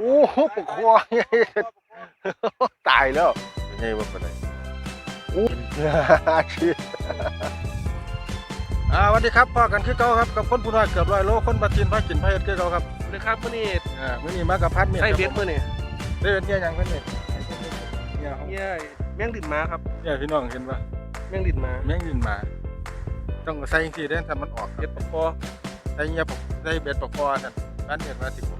อ้โหปกคอตายแล้วเป็นไงวะเป็นไงโอ้ชีสอ่าสวัสดีครับพ่อกันคือเก่าครับกับคนผู้น้อยเกือบร้อยโลคนปฏินพากินพาเฮ็ดคือเก่าครับเลยครับมื่อนี้อ่ามื้อนี้มากับพัดเมียไส้เบ็ดมื่อนี้ได้เป็นเนี่ยหยังเพิ่นนี่เนี่ยเขาเนี่ยแมงดินมาครับเนี่ยพี่น้องเห็นปะแมงดินมาแม่งยินมา ต้องใส่จังซี่เด้อถ้ามันออกเบ็ดปะคอใส่เงียบใส่เบ็ดปกคอนั่นนั่นเห็นว่าสิบปกคอ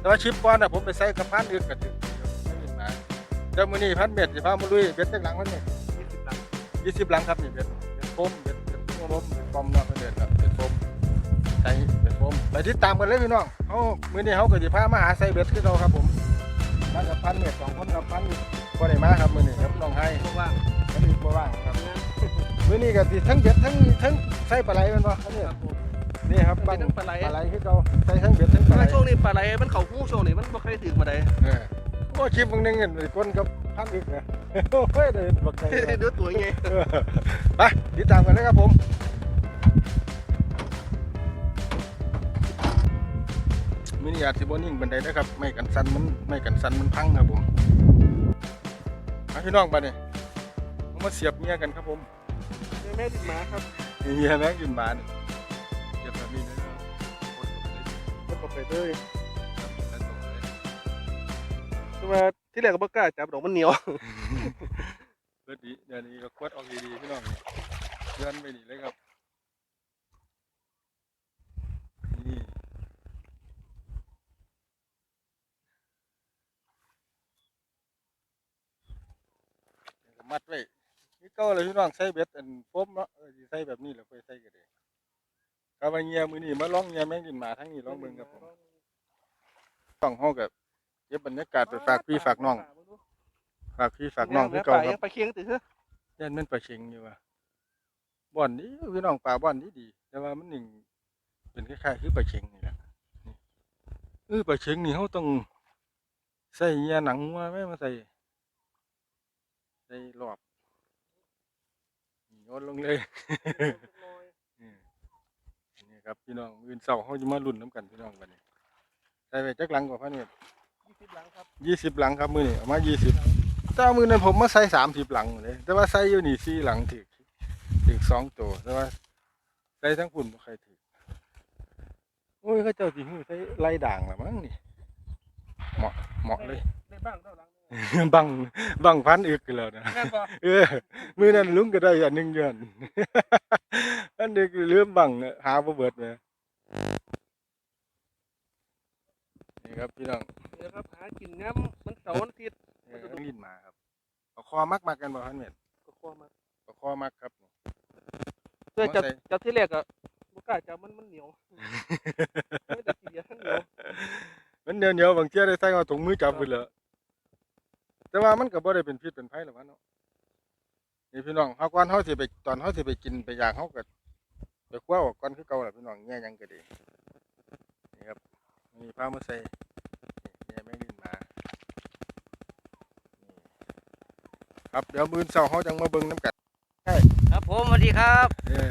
แต่ว่าชิปก้อนน่ะผมไปใส่กับพันอื่นก็ถึงแม่งยินมาเดี๋ยวมื้อนี้พันเบ็ดสิพามาลุยเบ็ดจักหลังมันนี่ยี่สิบตังยี่สิบหลังครับนี่เบ็ดเบ็ดโฟมเบ็ดเบ็ดโฟมเบ็ดปอมเนาะเพิ่นเอิ้นครับเบ็ดโฟมใส่เบ็ดโฟมไปติดตามกันเลยพี่น้องเฮามื้อนี้เฮาก็สิพามาหาใส่เบ็ดคือเราครับผมมากับพันเบ็ดสองคนกับพันบ่ได้มาครับมื้อนี้ครับน้องไห้เพราะว่าพันอีกบ่ว่างครับมื้อนี้ก็สิทั้งเบ็ดทั้งทั้งใส่ปลาไหลแม่นบ่อันนี้ครับผม นี่ครับเป็บันงทั้งปลาไหลปลาไหลคือเก่าใส่ทั้งเบ็ดทั้งปลาไหลถ้าช่วงนี้ปลาไหลมันเข่าหู้ช่วงนี้มันบ่เคยถึงมาได้เออโอ้คลิปมึงนึงเงินไปคนกับพันอีกนะโอ้ยได้บักไงดูตัวไงไปติดตามกันเลยครับผมมินิอาร์ติบอนิ่งบันไดนะครับไม่กันสันมันไม่กันสันมันพังครับผมมาพี่น้องไปเนี่ยมาเสียบเมียกันครับผมแมงดินมาครับเมียแม่งกินบานเสีย บแบบนี้เลยครับกดเข้าไปเลยก็ตกไปเลยแต่ว่าที่แรกก็บ่กล้าจับดอกมันเหนียวเบิดดีเดี๋ยวนี้ก็กวดออกดีๆพี่น้องเลื่อนไปดีเลยครับนี่แล้วก็มัดไว้นี่เก็เลยพี่น้องใส่เบ็ดอันโฟมเนาะเออสิใส่แบบนี้แหล้วไปใส่กันเลย ครับว่าเงียมือนี่มาลองเงียแม่งกินหมาทั้งนี้ลองเบิ่งครับผมต้องเฮากับเก็บบรรยากาศไปฝากพี่ฝากน้อง ฝากพี่ฝากน้องคือเก่าครับไปเคียงติเถอะยันมันปลาเชิงอยู่ว่ะบ่อนนี้พี่น้องปลาบ่อนนี้ดี แต่ว่ามันหนึ่งเป็นคล้ายๆคือปลาเชิงนี่แหละนี่เออปลาเชิงนี่เขาต้องใส่เงียหนังมาไหมมาใส่ใส่รอบนี่โยนลงเลยอืมนี่ ครับพี่น้องอื่นเสาร์เขาจะมาลุ้นน้ำกันพี่น้องวันนี้ใส่ไปจักหลังกว่าพันเนี่ยยี่สิบหลังครับยี่สิบหลังครับมือนี่เอามายี่สิบเจ้ามือนั้นผมมาใส่สามสิบหลังเลยแต่ว่าใส่อยู่นี่สี่หลังถึกถึกสองตัวแต่ว่าใส่ทั้งฝุ่นบ่ใครถึกโอ้ยเขาเจ้าสิหูใส่ไล่ด่างละมั้งนี่เหมาะเหมาะเลยได้บ้างเท่าหลังบังบังพันอึกกันแล้วนะแม่นบ่เออมือนั้นลุงก็ได้อันหนึ่งเดือน อันนี้คือเลื่อมบังอะหาบ่เบิดเลยนี่ครับพี่น้องเดี๋ยวครับหากินน้ำมันเสาร์วันอาทิตย์เออลิ้นมาครับเอาคอมักมากันบ่พันเม็ดก็คอมาเอาคอมักครับเพื่อจับใส่จับที่แรกอะบ่กล้าจับมันมันเหนียวไม่ได้ขี้เดียดทั้งเหนียวมันเหนียวเหนียวๆบางเที่ยได้ใส่เอาถุงมือจับไปเลยแต่ว่ามันก็บ่ได้เป็นพิษเป็นภัยหรอกวะเนาะ นี่พี่น้องเฮาก่อนเฮาสิไปตอนเฮาสิไปกินไปอยากเฮาก็ไปคว้าออกก่อนคือเก่าล่ะพี่น้องแง่หยังก็ดีนี่ครับมีพามาใส่นี่แง่แม่งลินมานี่ครับเดี๋ยวมื้อเช้าเฮาจังมาเบิ่งน้ำกันครับผมสวัสดีครับเออ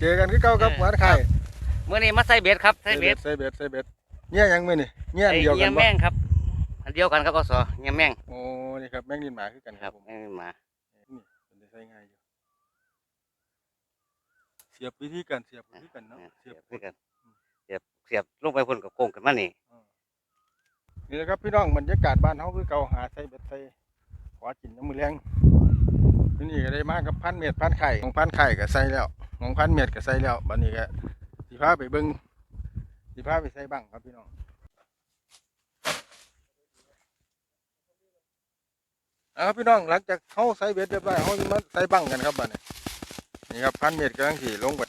เจอกันคือเก่าครับหวานไข่เมื่อนี้มาใส่เบ็ดครับใส่เบ็ดใส่เบ็ดใส่เบ็ดเนี่ยหยังมื้อนี่เนี่ยอันไอ้เดียวเงี้กัยนบ่แม่งครับอันเดียวกันครับอสเงี้ยแม่งโอ้นี่ครับแม่งลินหมาคือกันคครัรับบผมแม่งมานี่เป็นได้ ใช้ง่ายอยู่ เสียบวิธีการเสียบวิธีการเนาะเสีเสียบยบด้วยกันเสียบเสียบลงไปพ่นกับโค้งกันมานี่นี่แหละครับพี่น้องบรรยากาศบ้านเฮาคือเก่าหาใส่เบ็ดใส่ขอกินน้ำมือแรงที่นี่ก็ได้มากับพันเม็ดพันไข่ของพันไข่ก็ใส่แล้วของพันเม็ดก็ใส่แล้วบัดนี้ก็สิพาไปเบิ่งสิพาไปใส่บังครับพี่น้อง เอาครับพี่น้องหลังจากเฮาใส่เบ็ดเรียบร้อยเฮาสิมาใส่บังกันครับบัดนี้นี่ครับพันเม็ดกำลังสิลงไป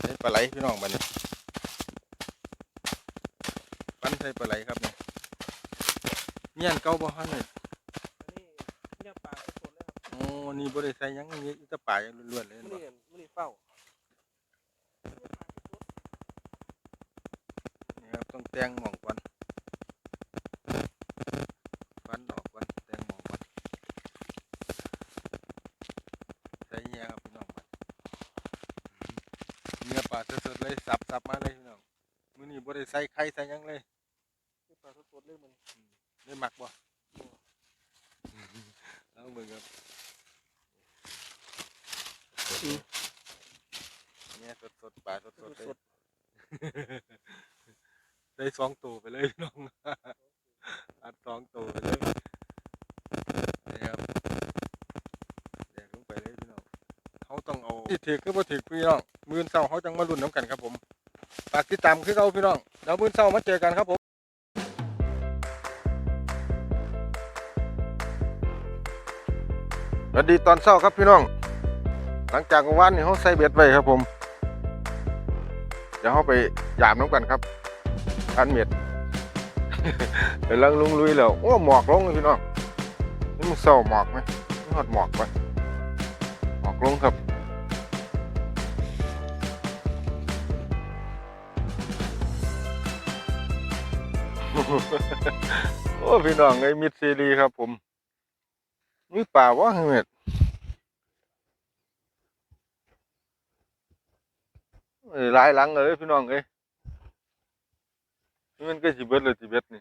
ใส่ปลาไหลพี่น้องบัดนี้ปั้นใส่ปลาไหลครับเนี่ยเงี้ยนเก่าบ่ฮะเนี่ยอันนี้เนี่ยปลาสดๆเลยครับโอ้นี่บ่ได้ใส่หยังนี่อีแตะปลาอย่างล้วนๆเลยมื้อเนาะนี้มื้อนี้เฝ้านี่ครับต้องแตงหม่องก่อนฟันออกก่อนแตงหม่องก่อนใส่เงี้ยครับพี่น้องบัดเงี้ยปลา ลาสดๆเลยสับสับมาเลยพี่น้องมื้อนี้บ่ได้ ใส่ไข่ใส่หยังเลยปลาสดๆเลยมันได้หมักบ่เอาเบิ่งครับเนี่ยสดๆปลาสดๆเลย สดได้สองตัวไปเลยพี่น้อง อัดสองตัวไปเลยนี่ครับแดกลงไปเลยพี่น้องเขาต้องเอาที่ถือคือบ่ถือพี่น้อง มื้อเช้าเขาจังมาลุ้นน้ำกันครับผมฝากติดตามคือเก่าพี่น้อง แล้วมื้อเช้ามาเจอกันครับผมสวัสดีตอนเช้าครับพี่น้อง หลังจากวานนี้เขาใส่เบ็ดไว้ครับผม เดี๋ยวเขาไปยามน้ำกันครับพันเม็ดไปลังลุงลุยแล้วโอ้หมอกลงเลยพี่น้องนี่มันเศร้าหมอกไหมหอดหมอกไปหมอกลงครับ โอ้พี่น้องไอ้มิดซีรีครับผมมีป่าวะเม็ดหลายหลังเลยพี่น้องเอ้ยนี่มันก็สิเบิดเลยสิเบิดนี่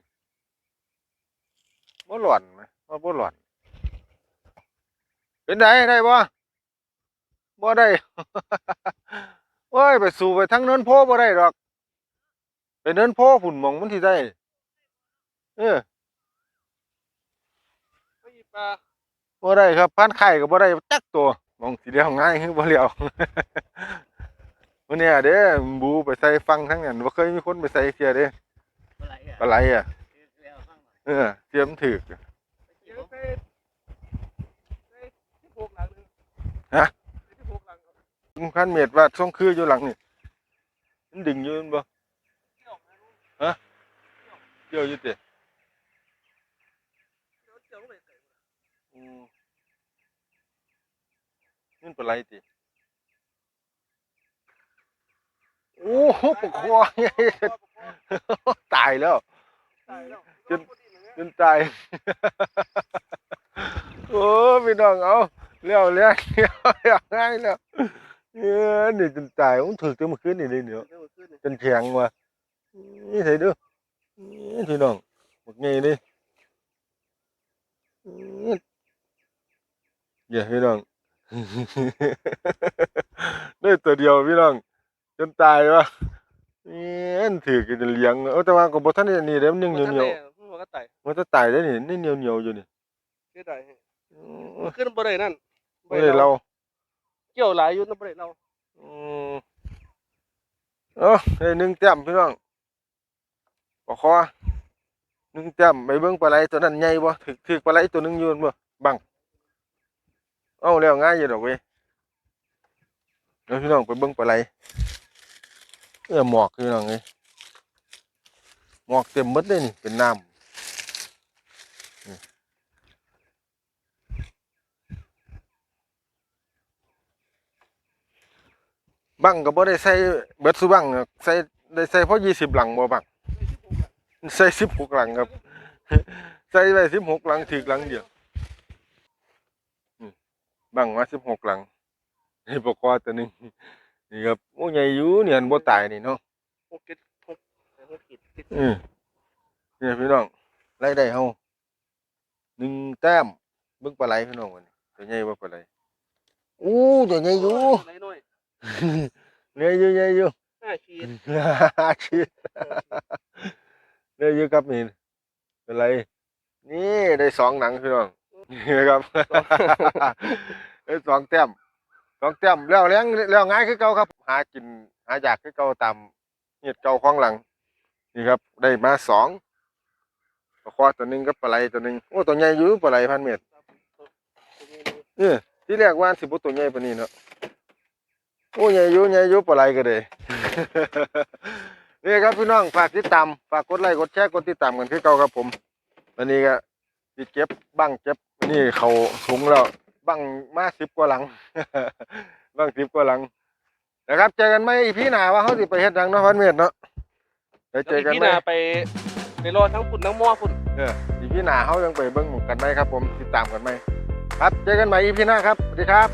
บ่หล่อนไหมว่าบ่หล่อน เป็นไดได้บ่บ่ได้โอ้ยไปสู่ไปทั้งเนินโพบ่ได้ดอก ไปเนินโพฝุ่นหมองมันสิได้ เออไอ้ปลาบ่ได้ครับพันไข่ก็บ่ได้จักตัวมองสีเดียวง่ายคือบ่เลียววันเนี้ยเด้บูไปใส่ฟังทั้งนั้นบ่เคยมีคนไปใส่เสียเด้ปลาไหลอะเออเสียมนถึกเดี๋ยวไปไปที่โพกหลังนึงฮะไปที่โพกหลังครับคันเม็ดว่าช่องคืออยู่หลังนี่มันดึงอยู่แม่นบ่เที่ยวนะลูกเกี่ยวอยู่ติเที่ยวเที่ยวไปใส่ อืม นี่ปลาไหลติโอ้โหปกคอใหญ่ตายแล้ว ตายแล้วจน จนตาย โอ้พี่น้องเอาเลี้ยวเลี้ยวเลี้ยวอย่างง่ายแล้วเนี่ยนี่จนตายผมถือตัวมาขึ้นนี่เลยเดี๋ยวจนแข็งว่ะนี่ใส่ดูนี่พี่น้องหมดไงดินี่อย่าพี่น้อง ได้ตัวเดียวพี่น้องจนตายวะนี่ถือกันจะเลี้ยงเอาแต่ว่าก็บ่ทันได้นี่เด้มันยังเหนียวเหนียวมันบอกก็ตายๆมันจะตายได้นี่นี่เหนียวเหนียวๆอยู่นี่เสียดายอืมขึ้นบ่ได้นั่นไม่ได้เราเกี่ยวหลายอยู่นั่นบ่ได้เราอืมเอ้าได้หนึ่งแต้มพี่น้องปอกคอหนึ่งแต้มไปเบิ่งปลาไหลตัวนั้นใหญ่บ่ถึกถึกปลาไหลตัวหนึงอยู่นั่นบ่บัง เอ้าแล้วง่ายอยู่ดอกเว้ยเดี๋ยวพี่น้องไปเบิ่งปลาไหลเออหมอกพี่น้องเอ้ยหมอกเต็มหมดเลยนี่เป็นน้ำนี่บังก็บ่ได้ใส่เบิดซุบังหรอกใส่ได้ใส่เพราะยี่สิบหลังบ่บังใส่สิบหกหลังครับ ใส่ไปสิบหกหลังถือหลังเดียวอืม บังมาสิบหกหลังนี่ปกคอตัวหนึงนี่ครับโอ้ใหญ่อยู่เนี่ยอันบ่ตายนี่เนาะหกเจ็ดหกหกขีดติดอืมเนี่ยพี่น้องไล่ได้เฮาหนึ่งแต้มเบิ่งปลาไหลพี่น้องวันนี้ตัวใหญ่บ่ปลาไหลอู้ตัวใหญ่อยู่น้อยน้อยใหญ่อยู่ใหญ่อยู่ห้าขีดชีเนี่ยอยู่ครับนี่เป็นไรนี่ได้สองหนังพี่น้องนี่นะครับ ได้สองแต้มสองแต้มแล้วเลี้ยงแล้วง่ายคือเก่าครับ หากินหาอยากคือเก่าตามเหตุเก่าของหลัง นี่ครับ ได้มาสองปลาควาตัวหนึ่งกับปลาไหลตัวหนึ่งโอ้ตัวใหญ่อยู่ปลาไหลพันเมตรเออที่แรกว่าสิบุตัวใหญ่ปานนี้เนาะโอ้ใหญ่อยู่ใหญ่อยู่ปลาไหลก็ได้นี่ครับพี่น้องฝากติดตามฝากกดไลค์กดแชร์กดติดตามกันคือเก่าครับผมวันนี้ก็สิเก็บบังเก็บนี่เขาถุงแล้ว บังมาสิบกว่าหลังบังสิบกว่าหลัง นะครับ เจอกันไหมอีพี่หนาว่าเขาสิไปเฮ็ดหยังเนาะพันเมตรเนาะเดี๋ยวเจอกันพี่ไหมนาไปไปรอทั้งฝุ่นทั้งหม้อฝุ่นเอออีพี่หนาเขายังไปเบิ้งหมู่กันไหมครับ ผมติดตามกันไหมครับ เจอกันใหม่อีพี่หน้าครับสวัสดีครับ